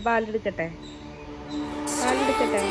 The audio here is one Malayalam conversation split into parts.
പാലെടുക്കട്ടെ? പാലെടുക്കട്ടെ?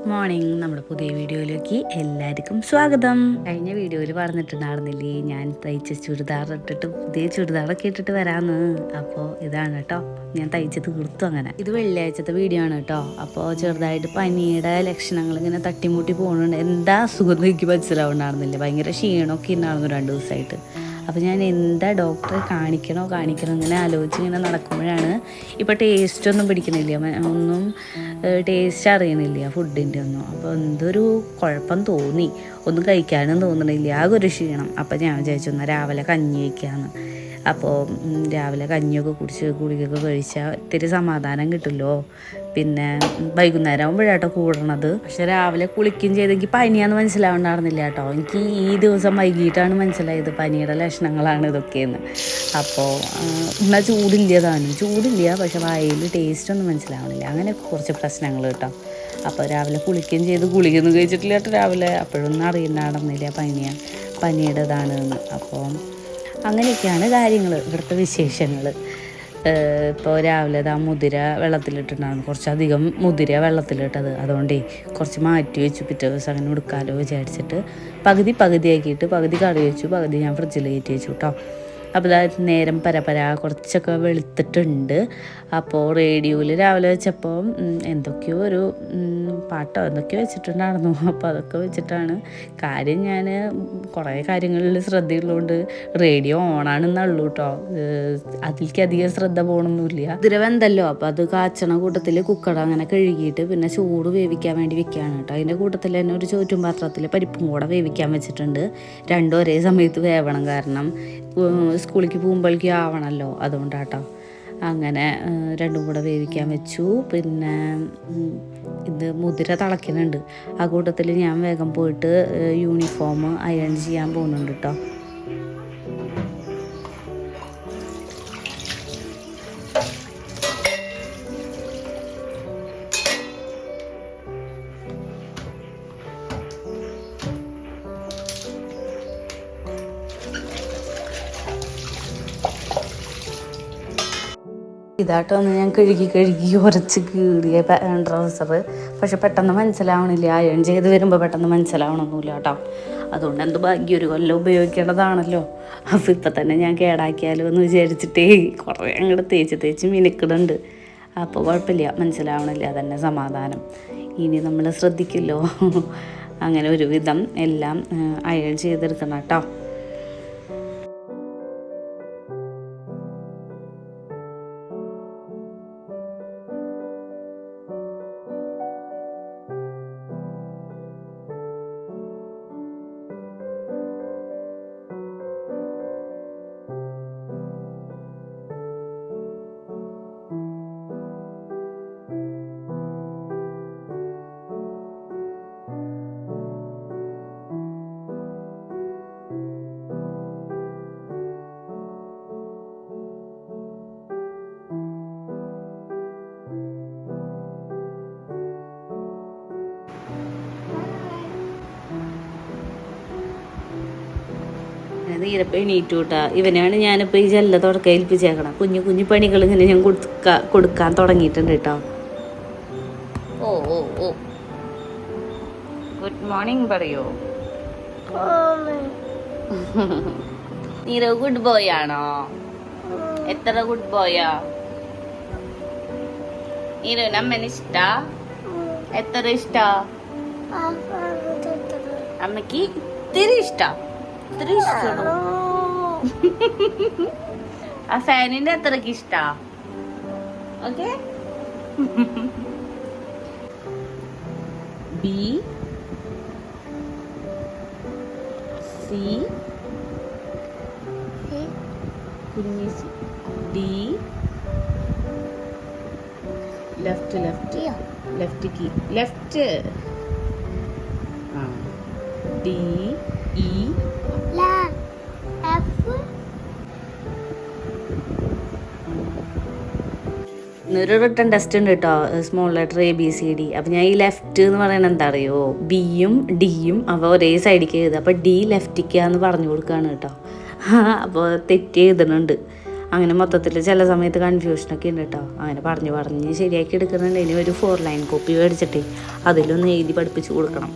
Good morning. നമ്മുടെ പുതിയ വീഡിയോയിലേക്ക് എല്ലാവർക്കും സ്വാഗതം. കഴിഞ്ഞ വീഡിയോയിൽ പറഞ്ഞിട്ടുണ്ടായിരുന്നില്ലേ ഞാൻ തയ്ച്ച ചുരിദാർ ഇട്ടിട്ട് പുതിയ ചുരിദാറൊക്കെ ഇട്ടിട്ട് വരാന്ന്. അപ്പോൾ ഇതാണ് കേട്ടോ ഞാൻ തയ്ച്ച് തീർത്തു അങ്ങനെ. ഇത് വെള്ളിയാഴ്ചത്തെ വീഡിയോ ആണ് കേട്ടോ. അപ്പോൾ ചെറുതായിട്ട് പനിയുടെ ലക്ഷണങ്ങൾ ഇങ്ങനെ തട്ടിമുട്ടി പോകുന്നുണ്ട് എന്താ അസുഖം എനിക്ക് മനസ്സിലാവുണ്ടായിരുന്നില്ല ഭയങ്കര ക്ഷീണമൊക്കെ ഉണ്ടായിരുന്നു രണ്ട് ദിവസമായിട്ട്. അപ്പോൾ ഞാൻ എന്താ ഡോക്ടറെ കാണിക്കണോ കാണിക്കണോ ഇങ്ങനെ ആലോചിച്ച് ഇങ്ങനെ നടക്കുമ്പോഴാണ് ഇപ്പോൾ ടേസ്റ്റ് ഒന്നും പിടിക്കണില്ല ഒന്നും ടേസ്റ്റ് അറിയണില്ല ഫുഡിന്റെ ഒന്നും. അപ്പോൾ എന്തൊരു കുഴപ്പം തോന്നി. ഒന്നും കഴിക്കാനും തോന്നണില്ല ആകെ ഒരു ക്ഷീണം. അപ്പോൾ ഞാൻ വിചാരിച്ചു എന്നാൽ രാവിലെ കഞ്ഞി വയ്ക്കാമെന്ന് അപ്പോൾ രാവിലെ കഞ്ഞിയൊക്കെ കുടിച്ച് ഗുളികയൊക്കെ കഴിച്ചാൽ ഇത്തിരി സമാധാനം കിട്ടുമല്ലോ. പിന്നെ വൈകുന്നേരം ആകുമ്പോഴാട്ടോ കൂടണത്. പക്ഷെ രാവിലെ കുളിക്കുകയും ചെയ്തെങ്കിൽ പനിയാന്ന് മനസ്സിലാവണ്ടായിരുന്നില്ല കേട്ടോ. എനിക്ക് ഈ ദിവസം വൈകിട്ടാണ് മനസ്സിലായത് പനിയുടെ ലക്ഷണങ്ങളാണ് ഇതൊക്കെയെന്ന്. അപ്പോൾ എന്നാൽ ചൂടില്ല താനും. ചൂടില്ല പക്ഷെ വായിൽ ടേസ്റ്റ് ഒന്നും മനസ്സിലാവണില്ല. അങ്ങനെ കുറച്ച് പ്രശ്നങ്ങൾ കേട്ടോ. അപ്പോൾ രാവിലെ കുളിക്കുകയും ചെയ്ത് ഗുളികയൊന്നും കഴിച്ചിട്ടില്ല കേട്ടോ രാവിലെ. അപ്പോഴൊന്നും അറിയണ്ടായിരുന്നില്ല പനിയാണ് പനിയുടേതാണ് അപ്പോൾ അങ്ങനെയൊക്കെയാണ് കാര്യങ്ങൾ ഇവിടുത്തെ വിശേഷങ്ങൾ ഇപ്പോൾ രാവിലെ ആ മുതിര വെള്ളത്തിലിട്ടുണ്ടായിരുന്നു കുറച്ചധികം മുതിര വെള്ളത്തിലിട്ടത്. അതുകൊണ്ടേ കുറച്ച് മാറ്റി വെച്ചു. പിറ്റേ ദിവസം അങ്ങനെ കൊടുക്കാമല്ലോ വിചാരിച്ചിട്ട് പകുതി പകുതിയാക്കിയിട്ട് പകുതി കറി വെച്ചു. പകുതി ഞാൻ ഫ്രിഡ്ജിൽ കയറ്റി വെച്ചു കേട്ടോ അപ്പോൾ അതായത് നേരം പരപര കുറച്ചൊക്കെ വെളുത്തിട്ടുണ്ട്. അപ്പോൾ റേഡിയോയിൽ രാവിലെ വെച്ചപ്പോൾ എന്തൊക്കെയോ ഒരു പാട്ടോ എന്തൊക്കെയോ വെച്ചിട്ടുണ്ടായിരുന്നു. അപ്പോൾ അതൊക്കെ വെച്ചിട്ടാണ് കാര്യം ഞാൻ കുറേ കാര്യങ്ങളിൽ ശ്രദ്ധയുള്ളതുകൊണ്ട് റേഡിയോ ഓണാണെന്നുള്ളൂ കേട്ടോ അതിലേക്ക് അധികം ശ്രദ്ധ പോകണമൊന്നുമില്ല ദ്രവന്തല്ലോ അപ്പോൾ അത് കാച്ചണ കൂട്ടത്തിൽ കുക്കട അങ്ങനെ കഴുകിയിട്ട് പിന്നെ ചൂട് വേവിക്കാൻ വേണ്ടി വെക്കുകയാണ് കേട്ടോ അതിന്റെ കൂട്ടത്തിൽ തന്നെ ഒരു ചോറ്റും പാത്രത്തിൽ പരിപ്പും കൂടെ വേവിക്കാൻ വെച്ചിട്ടുണ്ട്. രണ്ടും ഒരേ സമയത്ത് വേവണം കാരണം സ്കൂളിലേക്ക് പോകുമ്പോഴേക്കും ആവണമല്ലോ അതുകൊണ്ടാട്ടോ. അങ്ങനെ രണ്ടും കൂടെ വേവിക്കാൻ വെച്ചു. പിന്നെ ഇത് മുതിര തിളയ്ക്കുന്നുണ്ട്. ആ കൂട്ടത്തിൽ ഞാൻ വേഗം പോയിട്ട് യൂണിഫോം അയൺ ചെയ്യാൻ പോകുന്നുണ്ട് കേട്ടോ ഇതാട്ടോ വന്ന് ഞാൻ കഴുകി കഴുകി ഉരച്ച് കീറിയ ട്രൗസർ പക്ഷെ പെട്ടെന്ന് മനസ്സിലാവണില്ല. അയൺ ചെയ്ത് വരുമ്പോൾ പെട്ടെന്ന് മനസ്സിലാവണമെന്നില്ല കേട്ടോ. അതുകൊണ്ട് എന്ത് ഭാഗ്യം ഒരു കൊല്ലം ഉപയോഗിക്കേണ്ടതാണല്ലോ. അപ്പോൾ ഇപ്പം തന്നെ ഞാൻ കേടാക്കിയാലോ എന്ന് വിചാരിച്ചിട്ടേ കുറേ അങ്ങോട്ട് തേച്ച് തേച്ച് മിനുക്കിടുന്നുണ്ട് അപ്പോൾ കുഴപ്പമില്ല. മനസ്സിലാവണില്ല. അതന്നെ സമാധാനം. ഇനി നമ്മൾ ശ്രദ്ധിക്കില്ലോ. അങ്ങനെ ഒരുവിധം എല്ലാം അയൺ ചെയ്തെടുക്കണം കേട്ടോ. നീരപ്പം എണീറ്റു കൂട്ടാ ഇവനാണ് ഞാനിപ്പോൾ ഈ ജല്ല തുടക്ക ഏൽപ്പിച്ചേക്കണം. കുഞ്ഞു കുഞ്ഞു പണികൾ ഇങ്ങനെ ഞാൻ കൊടുക്ക കൊടുക്കാൻ തുടങ്ങിയിട്ടുണ്ട് കേട്ടോ ഓ ഓ ഓ. ഗുഡ് മോർണിംഗ് പറയോ? നീരവ് ഗുഡ് ബോയ് ആണോ? എത്ര ഗുഡ് ബോയാ നീരവിന് അമ്മന് ഇഷ്ട? എത്ര ഇഷ്ട? അമ്മയ്ക്ക് ഇത്തിരി ഇഷ്ട. ഇത്തിരി ഇഷ്ടമാണോ ആ ഫാനിന്റെ അത്രയ്ക്ക് ഇഷ്ടാ. ഓക്കെ. ബി സി കുഞ്ഞി C. D left left left key left ആ. ഡി ഇന്നൊരു റിട്ടേൺ ടെസ്റ്റ് ഉണ്ട് കേട്ടോ small letter A B C D അപ്പം ഞാൻ ഈ ലെഫ്റ്റ് എന്ന് പറയുന്നത് എന്താ അറിയോ ബിയും ഡിയും അവ ഒരേ സൈഡിലേക്ക് എഴുതുക അപ്പോൾ ഡി ലെഫ്റ്റിക്കാന്ന് പറഞ്ഞു കൊടുക്കുകയാണ് കേട്ടോ അപ്പോൾ തെറ്റി എഴുതണുണ്ട്. അങ്ങനെ മൊത്തത്തിൽ ചില സമയത്ത് കൺഫ്യൂഷനൊക്കെ ഉണ്ട് കേട്ടോ അങ്ങനെ പറഞ്ഞു പറഞ്ഞ് ശരിയാക്കി എടുക്കുന്നുണ്ട്. ഇനി ഒരു ഫോർ ലൈൻ കോപ്പി മേടിച്ചിട്ട് അതിലൊന്ന് എഴുതി പഠിപ്പിച്ച് കൊടുക്കണം.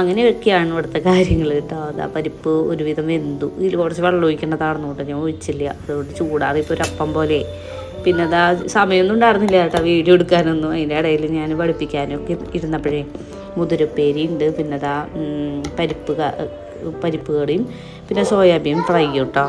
അങ്ങനെയൊക്കെയാണ് ഇവിടുത്തെ കാര്യങ്ങൾ കേട്ടോ അതാ പരിപ്പ് ഒരുവിധം വെന്തു. ഇതിൽ കുറച്ച് വെള്ളം ഒഴിക്കേണ്ടതാണെന്ന് കേട്ടോ ഞാൻ ഒഴിച്ചില്ല. അതുകൊണ്ട് ചൂടാറി ഇപ്പോൾ ഒരു അപ്പം പോലെ. പിന്നെ അതാ സമയമൊന്നും ഉണ്ടായിരുന്നില്ല കേട്ടോ. വീഡിയോ എടുക്കാനൊന്നും. അതിന്റെ ഇടയിൽ ഞാൻ പഠിപ്പിക്കാനും ഒക്കെ ഇരുന്നപ്പോഴേ മുതിരപ്പേരി ഉണ്ട്. പിന്നെ അതാ പരിപ്പ് പരിപ്പ് കറിയും പിന്നെ സോയാബീൻ ഫ്രൈ കേട്ടോ.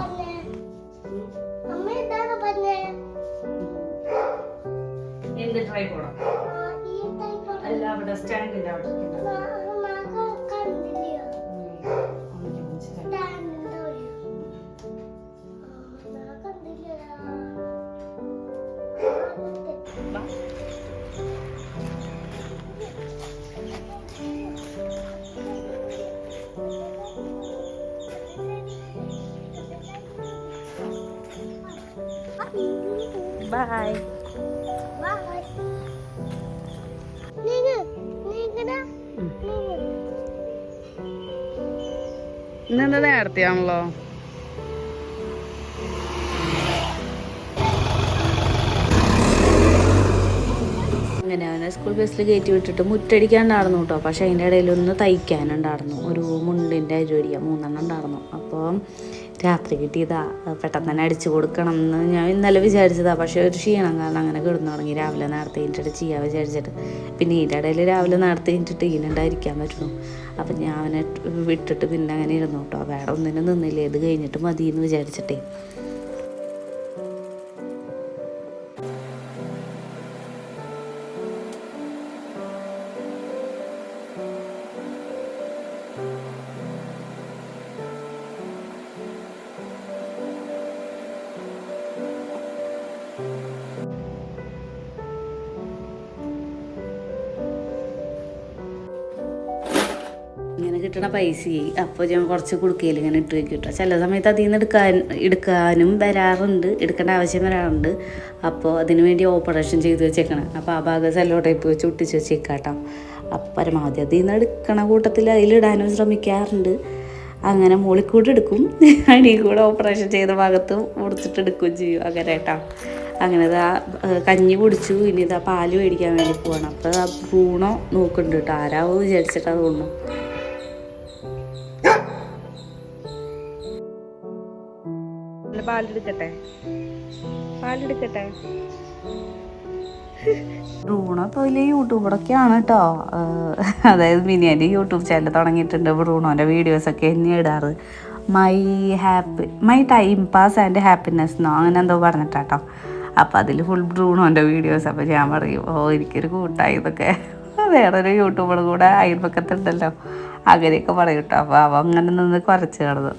ബൈ ഇന്നെന്താ നേരത്തെയാണല്ലോ? അങ്ങനെ അവനെ സ്കൂൾ ബസ്സിൽ കയറ്റി വിട്ടിട്ട് മുറ്റടിക്കാണ്ടായിരുന്നു കേട്ടോ പക്ഷെ അതിന്റെ ഇടയിൽ ഒന്ന് തയ്ക്കാനുണ്ടായിരുന്നു. ഒരു മുണ്ടിന്റെ ജോലിയാണ് മൂന്നെണ്ണം ഉണ്ടായിരുന്നു. അപ്പോൾ രാത്രി കിട്ടിയതാ. പെട്ടെന്ന് തന്നെ അടിച്ചു കൊടുക്കണം എന്ന് ഞാൻ ഇന്നലെ വിചാരിച്ചതാ. പക്ഷേ ഒരു ക്ഷീണം കാരണം അങ്ങനെ കിടന്നു തുടങ്ങി. രാവിലെ നേരത്തെ കഴിഞ്ഞിട്ട് ചെയ്യാൻ വിചാരിച്ചിട്ട്. പിന്നെ ഇതിന്റെ ഇടയിൽ രാവിലെ നേരത്തെ കഴിഞ്ഞിട്ട് ഈനുണ്ടായിരിക്കാൻ പറ്റുള്ളൂ അപ്പം ഞാൻ അവനെ വിട്ടിട്ട് പിന്നെ അങ്ങനെ ഇരുന്നു കേട്ടോ. വേറെ ഒന്നിനും നിന്നില്ല. ഇത് കഴിഞ്ഞിട്ട് മതി എന്ന് വിചാരിച്ചിട്ടേ. ചെയ്യും. അപ്പോൾ ഞാൻ കുറച്ച് കുടുക്കയിൽ ഇങ്ങനെ ഇട്ട് വെക്കും കേട്ടോ ചില സമയത്ത് അതിൽ നിന്ന് എടുക്കാൻ എടുക്കാനും വരാറുണ്ട്. എടുക്കേണ്ട ആവശ്യം വരാറുണ്ട്. അപ്പോൾ അതിന് വേണ്ടി ഓപ്പറേഷൻ ചെയ്ത് വെച്ചേക്കണം. അപ്പോൾ ആ ഭാഗം സെല്ലോ ടൈപ്പ് വെച്ച് ഒട്ടിച്ച് വെച്ചേക്കാട്ടോ. അപ്പം പരമാവധി അതിൽ നിന്ന് എടുക്കണ കൂട്ടത്തിൽ അതിലിടാനും ശ്രമിക്കാറുണ്ട്. അങ്ങനെ കൂടെ എടുക്കും. അടിയിൽ കൂടെ ഓപ്പറേഷൻ ചെയ്ത ഭാഗത്ത് മുടിച്ചിട്ട് എടുക്കുകയും ചെയ്യും അങ്ങനെ കേട്ടോ. അങ്ങനെ ഇതാ കഞ്ഞി കുടിച്ചു ഇനി ഇതാ പാൽ മേടിക്കാൻ വേണ്ടി പോവാണ്. അപ്പോൾ ആ ഭ്രൂണോ നോക്കുന്നുണ്ട് കേട്ടോ. ആരാവോ വിചാരിച്ചിട്ടാണ് തോന്നുന്നു. പാലെടുക്കട്ടെ? പാലെടുക്കട്ടെ? ബ്രൂണോ ഇപ്പോൾ വലിയ യൂട്യൂബറൊക്കെയാണ് കേട്ടോ അതായത് മിനിയന്റെ യൂട്യൂബ് ചാനൽ തുടങ്ങിയിട്ടുണ്ട് ബ്രൂണോന്റെ വീഡിയോസൊക്കെ എന്നെ ഇടാറ്. My happy my time pass and happiness എന്നോ അങ്ങനെ എന്തോ പറഞ്ഞിട്ടാട്ടോ അപ്പോൾ അതിൽ ഫുൾ ബ്രൂണോന്റെ വീഡിയോസ് അപ്പോൾ ഞാൻ പറയും ഓ എനിക്കൊരു കൂട്ടായി ഇതൊക്കെ. വേറൊരു യൂട്യൂബർ കൂടെ അയൽപക്കത്തുണ്ടല്ലോ. അങ്ങനെയൊക്കെ പറയും കേട്ടോ അപ്പോൾ അവ അങ്ങനെ നിന്ന് കുറച്ച് കിടന്നു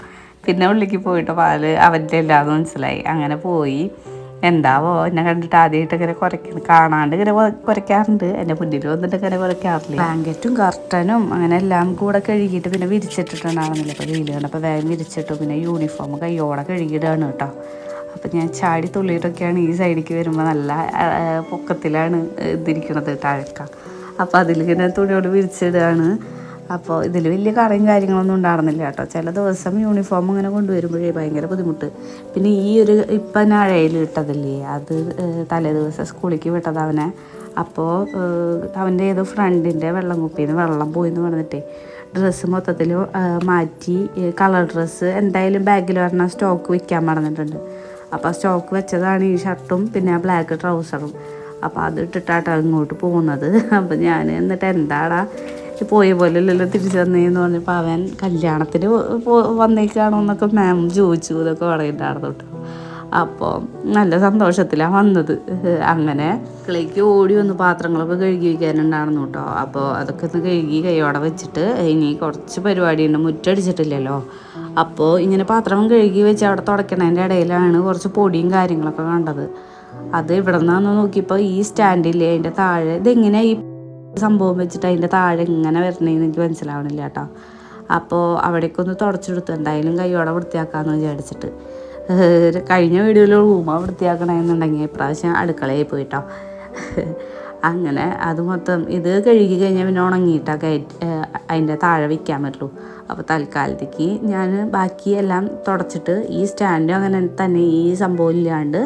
പിന്നെ ഉള്ളിക്ക് പോയിട്ട് പാൽ അവന്റെ എല്ലാം മനസ്സിലായി. അങ്ങനെ പോയി. എന്താവോ എന്നെ കണ്ടിട്ട് ആദ്യമായിട്ട് ഇങ്ങനെ കുറയ്ക്കുന്നു കാണാണ്ട് ഇങ്ങനെ കുറയ്ക്കാറുണ്ട് എന്റെ മുന്നിൽ വന്നിട്ട് ഇങ്ങനെ കുറയ്ക്കാറില്ല ബ്ലാങ്കറ്റും കർട്ടനും അങ്ങനെ എല്ലാം കൂടെ കഴുകിയിട്ട് പിന്നെ വിരിച്ചിട്ടിട്ടുണ്ടാവുന്നില്ല അപ്പോൾ വെയിൽ കണ്ടപ്പോൾ വേഗം വിരിച്ചിട്ടു. പിന്നെ യൂണിഫോം കയ്യോടെ കഴുകിയിടാണ് കേട്ടോ. അപ്പം ഞാൻ ചാടി തുള്ളിയിട്ടൊക്കെയാണ് ഈ സൈഡിലേക്ക് വരുമ്പോൾ നല്ല പൊക്കത്തിലാണ് ഇതിരിക്കണത് താഴേക്ക. അപ്പോൾ അതിലിങ്ങനെ തുണിയോട് വിരിച്ചിടുകയാണ് അപ്പോൾ ഇതിൽ വലിയ കറിയും കാര്യങ്ങളൊന്നും ഉണ്ടായിരുന്നില്ല കേട്ടോ. ചില ദിവസം യൂണിഫോം ഇങ്ങനെ കൊണ്ടുവരുമ്പോഴേ ഭയങ്കര ബുദ്ധിമുട്ട്. പിന്നെ ഈ ഒരു ഇപ്പം ഞാൻ അഴയിൽ ഇട്ടതില്ലേ അത് തലേ ദിവസം സ്കൂളിലേക്ക് വിട്ടത് അവനെ. അപ്പോൾ അവന്റെ ഏതോ ഫ്രണ്ടിന്റെ വെള്ളം കുപ്പിയിൽ നിന്ന് വെള്ളം പോയി എന്ന് പറഞ്ഞിട്ടേ ഡ്രസ്സ് മൊത്തത്തിൽ മാറ്റി കളർ ഡ്രസ്സ് എന്തായാലും ബാഗിൽ വരണ സ്റ്റോക്ക് വിൽക്കാൻ പറഞ്ഞിട്ടുണ്ട്. അപ്പോൾ സ്റ്റോക്ക് വെച്ചതാണ് ഈ ഷർട്ടും പിന്നെ ആ ബ്ലാക്ക് ട്രൗസറും അപ്പോൾ അത് ഇട്ടിട്ടാട്ടോ ഇങ്ങോട്ട് പോകുന്നത്. അപ്പോൾ ഞാൻ എന്നിട്ട് എന്താടാ പോയ പോലെയല്ലല്ലോ തിരിച്ചു വന്നേന്ന് പറഞ്ഞപ്പോൾ അവൻ കല്യാണത്തിന് വന്നേക്കാണോ എന്നൊക്കെ മാം ചോദിച്ചു എന്നൊക്കെ പറയുന്നുണ്ടായിരുന്നു കേട്ടോ. അപ്പോൾ നല്ല സന്തോഷത്തിലാണ് വന്നത്. അങ്ങനെ അടുക്കളയ്ക്ക് ഓടി വന്ന് പാത്രങ്ങളൊക്കെ കഴുകി വയ്ക്കാനുണ്ടായിരുന്നു കേട്ടോ. അപ്പോൾ അതൊക്കെ ഒന്ന് കഴുകി കൈയോടെ വെച്ചിട്ട് ഇനി കുറച്ച് പരിപാടി ഉണ്ട്. മുറ്റടിച്ചിട്ടില്ലല്ലോ. അപ്പോൾ ഇങ്ങനെ പാത്രം കഴുകി വെച്ച് അവിടെ തുടയ്ക്കണതിന്റെ ഇടയിലാണ് കുറച്ച് പൊടിയും കാര്യങ്ങളൊക്കെ കണ്ടത്. അത് ഇവിടെ നിന്നാന്ന് നോക്കിയപ്പോൾ ഈ സ്റ്റാൻഡില്ലേ അതിന്റെ താഴെ. ഇതെങ്ങനെ ഈ സംഭവം വെച്ചിട്ട് അതിന്റെ താഴെ ഇങ്ങനെ വരണേന്ന് എനിക്ക് മനസ്സിലാവണില്ല കേട്ടോ. അപ്പോൾ അവിടേക്കൊന്ന് തുടച്ചെടുത്തു. എന്തായാലും കൈയോടെ വൃത്തിയാക്കാമെന്ന് വിചാരിച്ചിട്ട്. കഴിഞ്ഞ വീഡിയോയിൽ റൂമ വൃത്തിയാക്കണമെന്നുണ്ടെങ്കിൽ ഇപ്രാവശ്യം അടുക്കളയിൽ പോയിട്ടോ അങ്ങനെ അത് മൊത്തം ഇത് കഴുകി കഴിഞ്ഞാൽ പിന്നെ ഉണങ്ങിയിട്ടാ കയറ്റി അതിന്റെ താഴെ വയ്ക്കാൻ പറ്റുള്ളൂ. അപ്പോൾ തൽക്കാലത്തേക്ക് ഞാൻ ബാക്കിയെല്ലാം തുടച്ചിട്ട് ഈ സ്റ്റാൻഡും അങ്ങനെ തന്നെ ഈ സംഭവം ഇല്ലാണ്ട്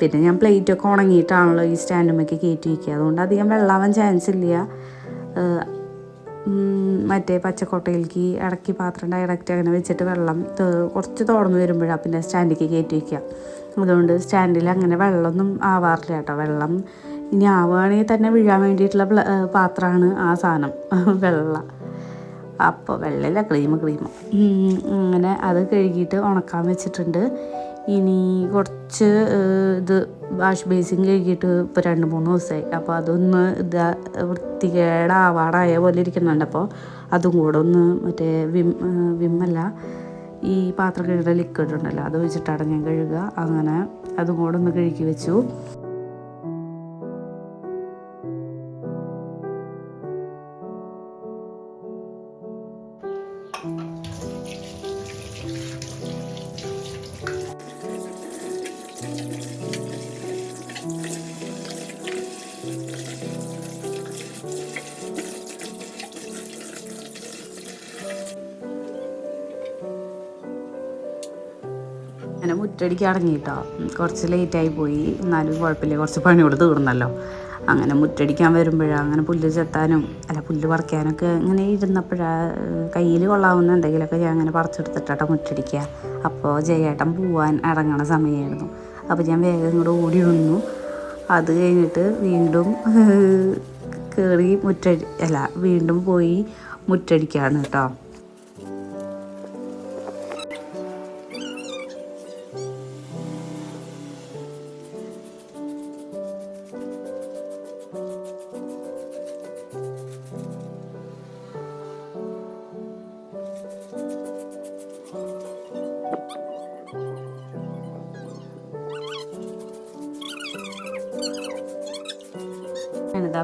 പിന്നെ ഞാൻ പ്ലേറ്റൊക്കെ ഉണങ്ങിയിട്ടാണല്ലോ ഈ സ്റ്റാൻഡുമൊക്കെ കയറ്റി വയ്ക്കുക അതുകൊണ്ട് അധികം വെള്ളാവാൻ ചാൻസ് ഇല്ല. മറ്റേ പച്ചക്കൊട്ടയിലേക്ക് ഇടയ്ക്ക് പാത്രം ഡയറക്റ്റ് അങ്ങനെ വെച്ചിട്ട് വെള്ളം കുറച്ച് തുറന്നു വരുമ്പോഴാണ് പിന്നെ സ്റ്റാൻഡിലേക്ക് കയറ്റി വയ്ക്കുക അതുകൊണ്ട് സ്റ്റാൻഡിൽ അങ്ങനെ വെള്ളമൊന്നും ആവാറില്ല കേട്ടോ. വെള്ളം ഇനി ആവുകയാണെങ്കിൽ തന്നെ വീഴാൻ വേണ്ടിയിട്ടുള്ള പാത്രമാണ് ആ സാധനം. വെള്ളം. അപ്പോൾ വെള്ളമില്ല ക്രീം ക്രീം അങ്ങനെ അത് കഴുകിയിട്ട് ഉണക്കാൻ വെച്ചിട്ടുണ്ട്. ഇനി കുറച്ച് ഇത് വാഷ് ബേസിൻ കഴുകിയിട്ട് ഇപ്പോൾ രണ്ട് മൂന്ന് ദിവസമായി അപ്പോൾ അതൊന്ന് ഇതാ വൃത്തികേടാവാടായ പോലെ ഇരിക്കുന്നുണ്ട്. അപ്പോൾ അതും കൂടെ ഒന്ന് മറ്റേ വിം വിമ്മല്ല ഈ പാത്രം കഴുകുന്ന ലിക്വിഡ് ഉണ്ടല്ലോ അത് വെച്ചിട്ടാണ് ഞാൻ കഴുകുക. അങ്ങനെ അതും കൂടെ ഒന്ന് കഴുകി വെച്ചു. അങ്ങനെ അടങ്ങി കേട്ടോ കുറച്ച് ലേറ്റായി പോയി. എന്നാലും കുഴപ്പമില്ല. കുറച്ച് പണിയോട് തീർന്നല്ലോ. അങ്ങനെ മുറ്റടിക്കാൻ വരുമ്പോഴാണ് അങ്ങനെ പുല്ല് ചെത്താനും അല്ല പുല്ല് പറിക്കാനൊക്കെ ഇങ്ങനെ ഇരുന്നപ്പോഴാണ് കയ്യിൽ കൊള്ളാവുന്ന എന്തെങ്കിലുമൊക്കെ ഞാൻ അങ്ങനെ പറിച്ചെടുത്തിട്ടാട്ടോ മുറ്റടിക്കുക. അപ്പോൾ ജയേട്ടൻ പോവാൻ ഇറങ്ങണ സമയമായിരുന്നു അപ്പോൾ ഞാൻ വേഗം ഇങ്ങോട്ട് ഓടി വന്നു. അത് കഴിഞ്ഞിട്ട് വീണ്ടും കയറി മുറ്റടി അല്ല വീണ്ടും പോയി മുറ്റടിക്കാണ് കേട്ടോ.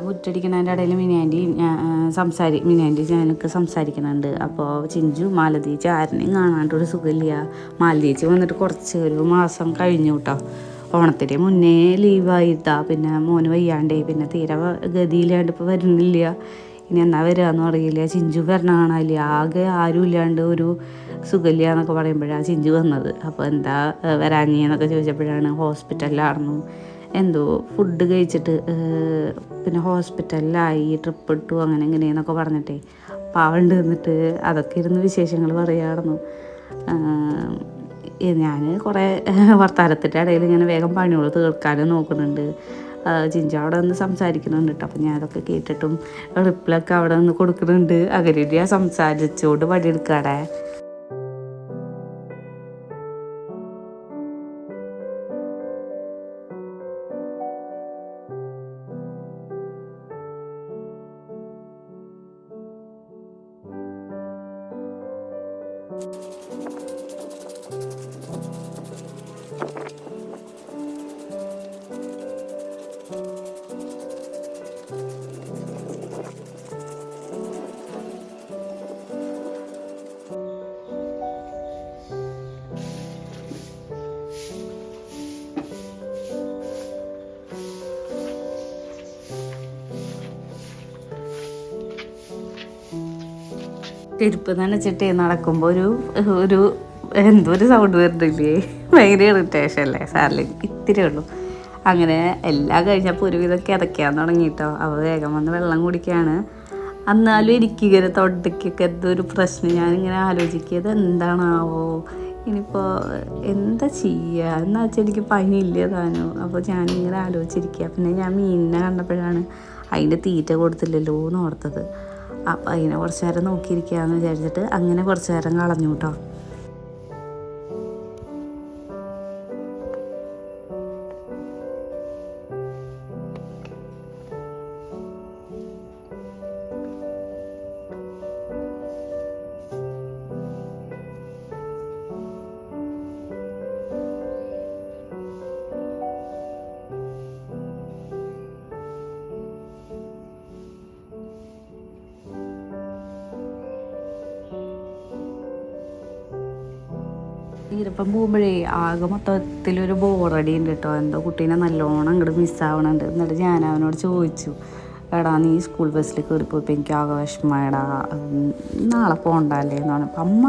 മുറ്റടിക്കണതിന്റെ ഇടയിൽ മിനിയാന്റി സംസാരി മിനിയാന്റി ഞാനൊക്കെ സംസാരിക്കുന്നുണ്ട് അപ്പോൾ ചിഞ്ചു മാലതീച്ച് ആരെയും കാണാണ്ടൊരു സുഖമില്ല. മാലതീച്ച് വന്നിട്ട് കുറച്ച് ഒരു മാസം കഴിഞ്ഞു കേട്ടോ ഓണത്തിന് മുന്നേ ലീവായിട്ടാ പിന്നെ മോന് വയ്യാണ്ടേ. പിന്നെ തീരെ ഗതിയില്ലാണ്ട് ഇപ്പോൾ വരുന്നില്ല. ഇനി എന്നാ വരികയെന്ന് അറിയില്ല. ചിഞ്ചു വരണ കാണാനില്ല. ആകെ ആരും ഇല്ലാണ്ട് ഒരു സുഖമില്ല എന്നൊക്കെ പറയുമ്പോഴാണ് ചിഞ്ചു വന്നത്. അപ്പോൾ എന്താ വരാഞ്ഞെന്നൊക്കെ ചോദിച്ചപ്പോഴാണ് ഹോസ്പിറ്റലിലായിരുന്നു എന്തോ ഫുഡ് കഴിച്ചിട്ട് പിന്നെ ഹോസ്പിറ്റലിലായി ട്രിപ്പ് ഇട്ടു അങ്ങനെ ഇങ്ങനെയെന്നൊക്കെ പറഞ്ഞിട്ടേ. പാവണ്ട് നിന്നിട്ട് അതൊക്കെ ഇരുന്ന് വിശേഷങ്ങൾ പറയായിരുന്നു ഞാൻ കുറേ വർത്താനത്തിന്റെ ഇടയിൽ ഇങ്ങനെ വേഗം പണികൾ തീർക്കാനും നോക്കുന്നുണ്ട്. ചിഞ്ച അവിടെ നിന്ന് സംസാരിക്കുന്നുണ്ട് കേട്ടോ. അപ്പം ഞാൻ അതൊക്കെ കേട്ടിട്ടും റിപ്ലൈ ഒക്കെ അവിടെ നിന്ന് കൊടുക്കുന്നുണ്ട്. അങ്ങനെ സംസാരിച്ചുകൊണ്ട് സംസാരിച്ചോണ്ട് പണിയെടുക്കാടെ ചെരുപ്പ് നനച്ചിട്ടേ നടക്കുമ്പോൾ ഒരു ഒരു എന്തോ ഒരു സൗണ്ട് വരുന്നില്ലേ? ഭയങ്കര ഇറിറ്റേഷൻ അല്ലേ? സാറിൽ ഇത്തിരി ഉള്ളൂ. അങ്ങനെ എല്ലാം കഴിഞ്ഞപ്പോൾ ഒരുവിധം കിതയ്ക്കാൻ തുടങ്ങിയിട്ടോ അവ വേഗം വന്ന് വെള്ളം കുടിക്കുകയാണ് എന്നാലും എനിക്ക് ഇങ്ങനെ തൊണ്ടയ്ക്കൊക്കെ എന്തോ ഒരു പ്രശ്നം. ഞാനിങ്ങനെ ആലോചിക്കുക എന്താണാവോ? ഇനിയിപ്പോൾ എന്താ ചെയ്യുക എന്നാ വെച്ചാൽ എനിക്ക് പനിയില്ല താനോ? അപ്പോൾ ഞാനിങ്ങനെ ആലോചിച്ചിരിക്കുക പിന്നെ ഞാൻ മീനിനെ കണ്ടപ്പോഴാണ് അതിന്റെ തീറ്റ കൊടുത്തില്ലല്ലോ എന്ന് ഓർത്തത്. അപ്പം അതിനെ കുറച്ച് നേരം നോക്കിയിരിക്കാന്ന് വിചാരിച്ചിട്ട് അങ്ങനെ കുറച്ച് നേരം കളഞ്ഞു കേട്ടോ. കോളേജിലിപ്പം പോകുമ്പോഴേ ആകെ മൊത്തത്തിലൊരു ബോറടി ഉണ്ട് കേട്ടോ എന്തോ കുട്ടീനെ നല്ലോണം അങ്ങോട്ട് മിസ്സാവണുണ്ട് എന്നിട്ട് ഞാൻ അവനോട് ചോദിച്ചു എടാ നീ സ്കൂൾ ബസ്സിൽ കയറിപ്പോയപ്പോൾ എനിക്ക് ആകെ വിഷമടാ നാളെ പോകണ്ടല്ലേ എന്ന് പറഞ്ഞപ്പോൾ അമ്മ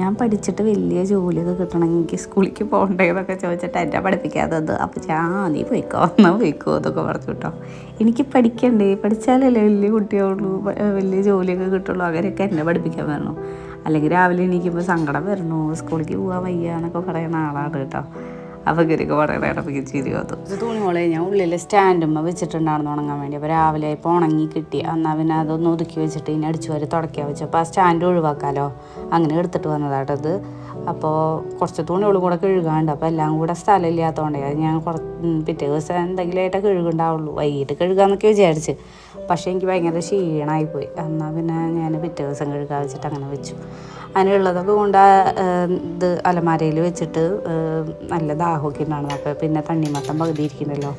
ഞാൻ പഠിച്ചിട്ട് വലിയ ജോലിയൊക്കെ കിട്ടണമെങ്കിൽ എനിക്ക് സ്കൂളിലേക്ക് പോകണ്ടേ എന്നൊക്കെ ചോദിച്ചിട്ട് എന്നെ പഠിപ്പിക്കാത്തത്. അപ്പോൾ ഞാൻ നീ പോയിക്കോ എന്നാൽ പോയിക്കോ എന്നൊക്കെ പറഞ്ഞു കേട്ടോ എനിക്ക് പഠിക്കണ്ടേ? പഠിച്ചാലല്ലേ വലിയ കുട്ടിയുള്ളൂ വലിയ ജോലിയൊക്കെ കിട്ടുള്ളൂ. അവരൊക്കെ എന്നെ പഠിപ്പിക്കാൻ വരണു അല്ലെങ്കിൽ രാവിലെ എണീക്കുമ്പോൾ സങ്കടം വരണു സ്കൂളിലേക്ക് പോകാൻ വയ്യ എന്നൊക്കെ പറയുന്ന ആളാണ് കേട്ടോ. അപ്പോൾ ഇവരൊക്കെ പറയണ ഇടപ്പിക്ക് ചിരി വന്നു തുണിമോളെ ഞാൻ ഉള്ളിൽ സ്റ്റാൻഡുമ്മ വെച്ചിട്ടുണ്ടായിരുന്നു ഉണങ്ങാൻ വേണ്ടി. അപ്പോൾ രാവിലെ ഇപ്പോൾ ഉണങ്ങി കിട്ടി. എന്നാൽ പിന്നെ അതൊന്ന് ഒതുക്കി വെച്ചിട്ട് ഇനി അടിച്ചു വരെ തുടക്കാൻ വെച്ചപ്പോൾ ആ സ്റ്റാൻഡ് ഒഴിവാക്കാമല്ലോ അങ്ങനെ എടുത്തിട്ട് വന്നതാട്ടത് അപ്പോൾ കുറച്ച് തുണികളും കൂടെ കഴുകാണ്ട് അപ്പോൾ എല്ലാം കൂടെ സ്ഥലമില്ലാത്തതുകൊണ്ട് ഞാൻ കുറച്ച് പിറ്റേ ദിവസം എന്തെങ്കിലുമായിട്ട് കഴുകുണ്ടാവുള്ളൂ. വൈകിട്ട് കഴുകാമെന്നൊക്കെ വിചാരിച്ച്. പക്ഷേ എനിക്ക് ഭയങ്കര ക്ഷീണമായിപ്പോയി എന്നാൽ പിന്നെ ഞാൻ പിറ്റേ ദിവസം കഴുകാൻ വെച്ചിട്ട് അങ്ങനെ വെച്ചു. അതിനുള്ളതൊക്കെ കൊണ്ട് ഇത് അലമാരയിൽ വെച്ചിട്ട് നല്ല ദാഹമൊക്കെ ഉണ്ടായിരുന്നു. അപ്പോൾ പിന്നെ തണ്ണിമത്തം പകുതി ഇരിക്കണല്ലോ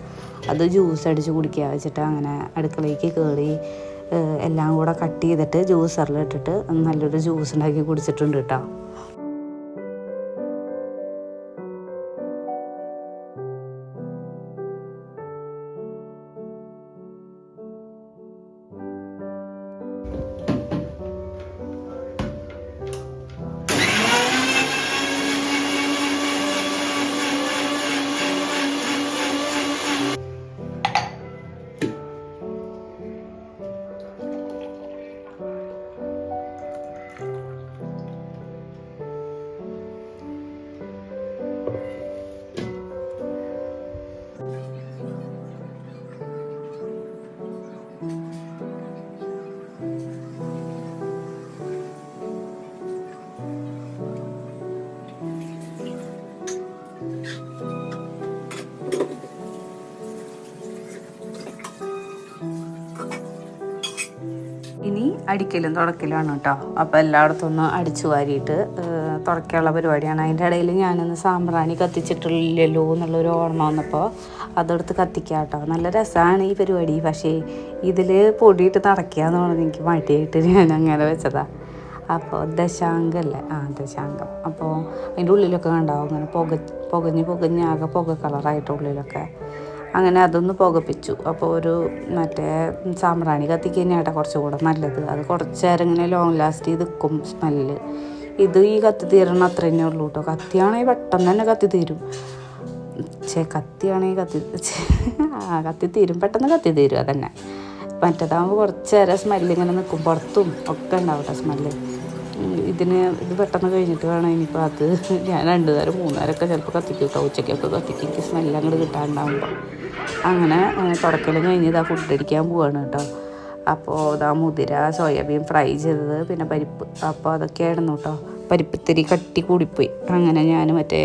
അത് ജ്യൂസ് അടിച്ച് കുടിക്കുക വെച്ചിട്ട് അങ്ങനെ അടുക്കളയ്ക്ക് കയറി എല്ലാം കൂടെ കട്ട് ചെയ്തിട്ട് ജ്യൂസറിൽ ഇട്ടിട്ട് നല്ലൊരു ജ്യൂസ് ഉണ്ടാക്കി കുടിച്ചിട്ടുണ്ട് കേട്ടോ. അടിക്കലും തുടക്കലുമാണ് കേട്ടോ. അപ്പോൾ എല്ലായിടത്തും ഒന്ന് അടിച്ചു വാരിയിട്ട് തുടക്കാനുള്ള പരിപാടിയാണ്. അതിന്റെ ഇടയിൽ ഞാനൊന്ന് സാമ്പ്രാണി കത്തിച്ചിട്ടില്ലല്ലോ എന്നുള്ളൊരു ഓർമ്മ വന്നപ്പോൾ അതെടുത്ത് കത്തിക്കാം കേട്ടോ. നല്ല രസമാണ് ഈ പരിപാടി. പക്ഷേ ഇതിൽ പൊടിയിട്ട് നടക്കുക എന്ന് എനിക്ക് മടിയായിട്ട് ഞാൻ അങ്ങനെ വെച്ചതാ. അപ്പോൾ ദശാങ്കല്ലേ ആ ദശാങ്കം. അപ്പോൾ അതിന്റെ ഉള്ളിലൊക്കെ കണ്ടാവും അങ്ങനെ പുക പുകഞ്ഞ് പുകഞ്ഞ് ആകെ പുക കളറായിട്ട് ഉള്ളിലൊക്കെ. അങ്ങനെ അതൊന്ന് പുകപ്പിച്ചു. അപ്പോൾ ഒരു മറ്റേ സാമ്പ്രാണി കത്തിക്ക് തന്നെയാട്ടോ കുറച്ചും കൂടെ നല്ലത്. അത് കുറച്ച് നേരം ഇങ്ങനെ ലോങ് ലാസ്റ്റ് ചെയ്ത് നിൽക്കും സ്മെല്ല് ഇത് ഈ കത്തി തീരണം അത്ര തന്നെ ഉള്ളൂ കേട്ടോ കത്തിയാണെങ്കിൽ പെട്ടെന്ന് തന്നെ കത്തി തീരും. ചേ കത്തിയാണെങ്കിൽ കത്തി ആ കത്തി തീരും. പെട്ടെന്ന് കത്തി തീരും അതന്നെ. മറ്റേതാകുമ്പോൾ കുറച്ച് നേരം സ്മെല്ല് ഇങ്ങനെ നിൽക്കും പുറത്തും ഒക്കെ ഉണ്ടാവട്ടെ സ്മെല്ല് ഇതിന് ഇത് പെട്ടെന്ന് കഴിഞ്ഞിട്ട് വേണം ഇനിയിപ്പോൾ അത് ഞാൻ രണ്ട് നേരം മൂന്നേരമൊക്കെ ചിലപ്പോൾ കത്തിക്കും കേട്ടോ ഉച്ചയ്ക്കൊക്കെ കത്തിക്കും. എനിക്ക് സ്മെല്ലാം കിട്ടാണ്ടാവുമ്പോൾ അങ്ങനെ തുടക്കലും കഴിഞ്ഞ് ഇതാ ഫുഡ് അടിക്കാൻ പോവാണ് കേട്ടോ അപ്പോൾ ഇതാ മുതിര സോയാബീൻ ഫ്രൈ ചെയ്തത് പിന്നെ പരിപ്പ്. അപ്പോൾ അതൊക്കെ ആയിരുന്നു കേട്ടോ പരിപ്പ് ഇത്തിരി കട്ടി കൂടിപ്പോയി. അങ്ങനെ ഞാൻ മറ്റേ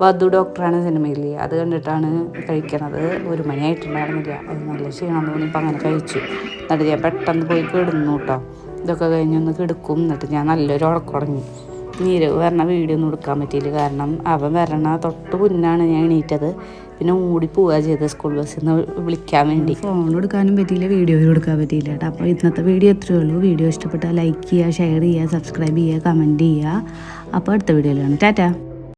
വധു ഡോക്ടറാണ് സിനിമയിൽ അത് കണ്ടിട്ടാണ് കഴിക്കണത്. ഒരു മണിയായിട്ടുണ്ടായിരുന്നില്ല. അത് നല്ല ക്ഷീണം തോന്നിയപ്പോൾ അങ്ങനെ കഴിച്ചു. എന്നിട്ട് ഞാൻ പെട്ടെന്ന് പോയി കിടന്നു കേട്ടോ ഇതൊക്കെ കഴിഞ്ഞൊന്ന് കിടക്കും. എന്നിട്ട് ഞാൻ നല്ലൊരു ഉറക്കുടങ്ങി നീരവ് വരണ വീഡിയോ ഒന്നും എടുക്കാൻ പറ്റിയില്ല. കാരണം അവൻ വരണ തൊട്ട് മുന്നാണ് ഞാൻ എണീറ്റത്. പിന്നെ ഓടി പോവുക ചെയ്ത് സ്കൂൾ ബസ്സിൽ നിന്ന് വിളിക്കാൻ വേണ്ടി. ഫോൺ എടുക്കാനും പറ്റിയില്ല വീഡിയോ എടുക്കാൻ പറ്റിയില്ല കേട്ടോ. അപ്പോൾ ഇന്നത്തെ വീഡിയോ എത്രയേ ഉള്ളൂ. വീഡിയോ ഇഷ്ടപ്പെട്ടാൽ ലൈക്ക് ചെയ്യുക ഷെയർ ചെയ്യുക സബ്സ്ക്രൈബ് ചെയ്യുക കമന്റ് ചെയ്യുക. അപ്പോൾ അടുത്ത വീഡിയോയിലാണ് ടാറ്റാ.